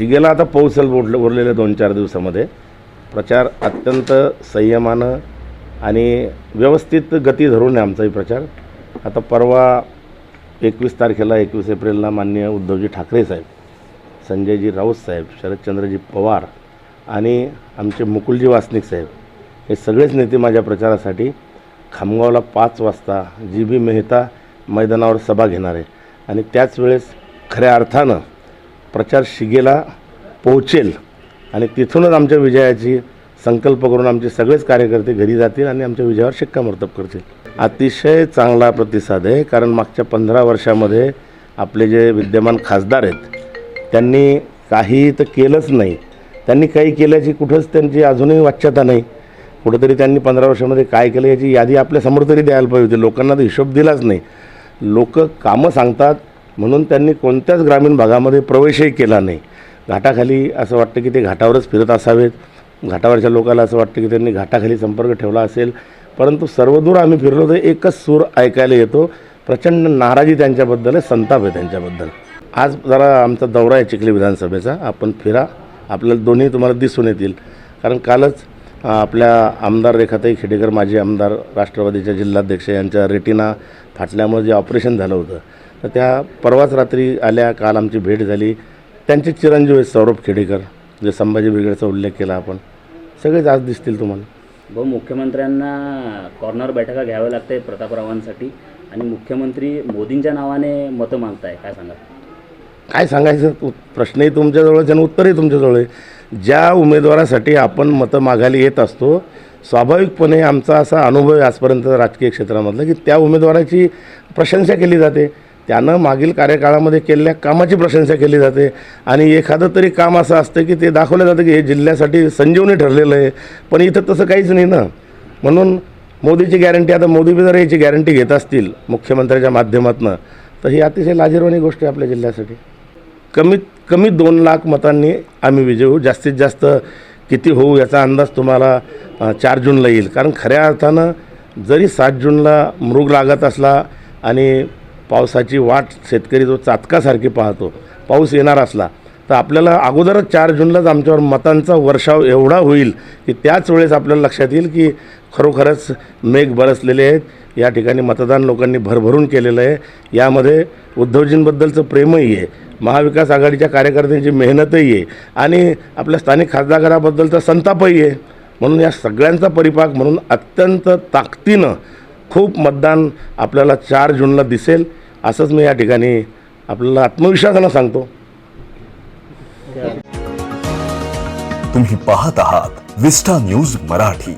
शिगेला आता पोहोचल उरले उरलेल्या दोन चार दिवसामध्ये. प्रचार अत्यंत संयमानं आणि व्यवस्थित गती धरून आहे आमचाही प्रचार. आता परवा एकवीस तारखेला एकवीस एप्रिलला माननीय उद्धवजी ठाकरे साहेब संजयजी राऊत साहेब शरदचंद्रजी पवार आणि आमचे मुकुलजी वासनिक साहेब हे सगळेच नेते माझ्या प्रचारासाठी खामगावला पाच वाजता जी बी मेहता मैदानावर सभा घेणार आहे. आणि त्याच वेळेस खऱ्या अर्थानं प्रचार शिगेला पोहोचेल आणि तिथूनच आमच्या विजयाची संकल्प करून आमचे सगळेच कार्यकर्ते घरी जातील आणि आमच्या विजयावर शिक्कामोर्तब करतील. अतिशय चांगला प्रतिसाद आहे कारण मागच्या पंधरा वर्षामध्ये आपले जे विद्यमान खासदार आहेत त्यांनी काही तर केलंच नाही. त्यांनी काही केल्याची कुठंच त्यांची अजूनही वाच्यता नाही. कुठंतरी त्यांनी पंधरा वर्षामध्ये काय केलं याची यादी आपल्यासमोर तरी द्यायला पाहिजे होती. लोकांना तर हिशोब दिलाच नाही. लोक कामं सांगतात म्हणून त्यांनी कोणत्याच ग्रामीण भागामध्ये प्रवेशही केला नाही. घाटाखाली असं वाटतं की ते घाटावरच फिरत असावेत. घाटावरच्या लोकांना असं वाटतं की त्यांनी घाटाखाली संपर्क ठेवला असेल. परंतु सर्वदूर आम्ही फिरलो तर एकच सूर ऐकायला येतो. प्रचंड नाराजी त्यांच्याबद्दल आहे संताप आहे त्यांच्याबद्दल. आज जरा आमचा दौरा आहे चिखली विधानसभेचा. आपण फिरा. आपल्याला दोन्ही तुम्हाला दिसून येतील. कारण कालच आपल्या आमदार रेखाताई खेडेकर माजी आमदार राष्ट्रवादीच्या जिल्हाध्यक्ष यांच्या रेटिना फाटल्यामुळे जे ऑपरेशन झालं होतं तर त्या परवाच रात्री आल्या काल आमची भेट झाली. त्यांचे चिरंजीव आहेत सौरभ खेडेकर जे संभाजी ब्रिगेडचा उल्लेख केला आपण. सगळेच आज दिसतील तुम्हाला. भाऊ मुख्यमंत्र्यांना कॉर्नर बैठका घ्याव्या लागते प्रतापरावांसाठी आणि मुख्यमंत्री मोदींच्या नावाने मतं मागताय काय सांगा काय सांगायचं? प्रश्नही तुमच्याजवळ आहे आणि उत्तरही तुमच्याजवळ आहे. ज्या उमेदवारासाठी आपण मतं मागायला येत असतो स्वाभाविकपणे आमचा असा अनुभव आहे आजपर्यंत राजकीय क्षेत्रामधला की त्या उमेदवाराची प्रशंसा केली जाते. त्यानं मागील कार्यकाळामध्ये केलेल्या कामाची प्रशंसा केली जाते. आणि एखादं तरी काम असं असतं की ते दाखवलं जातं की हे जिल्ह्यासाठी संजीवनी ठरलेलं आहे. पण इथं तसं काहीच नाही ना. म्हणून मोदीची गॅरंटी आता मोदी जर याची गॅरंटी घेत असतील मुख्यमंत्र्याच्या माध्यमातून तर ही अतिशय लाजीरवाणी गोष्ट आहे आपल्या जिल्ह्यासाठी. कमीत कमी दोन लाख मतांनी आम्ही विजय होऊ. जास्तीत जास्त किती होऊ याचा अंदाज तुम्हाला चार जूनला येईल. कारण खऱ्या अर्थानं जरी सात जूनला मृग लागत असला आणि पावसाची वाट शेतकरी जो चातकासारखी पाहतो पाऊस येणार असला तर आपल्याला अगोदरच चार जूनलाच आमच्यावर मतांचा वर्षाव एवढा होईल की त्याच वेळेस आपल्याला लक्षात येईल की खरोखरच मेघ बरसलेले आहेत. या ठिकाणी मतदान लोकांनी भरभरून केलेलं आहे. यामध्ये उद्धवजींबद्दलचं प्रेमही आहे. महाविकास आघाडीच्या कार्यकर्त्यांची मेहनतही आहे. आणि आपल्या स्थानिक खासदाराबद्दलचा संतापही आहे. म्हणून या सगळ्यांचा परिपाक म्हणून अत्यंत ताकदीनं खूप मतदान आपल्याला चार जूनला दिसेल असंच मी या ठिकाणी आपल्याला आत्मविश्वासानं सांगतो. तुम्ही पाहत आहात विस्टा न्यूज मराठी.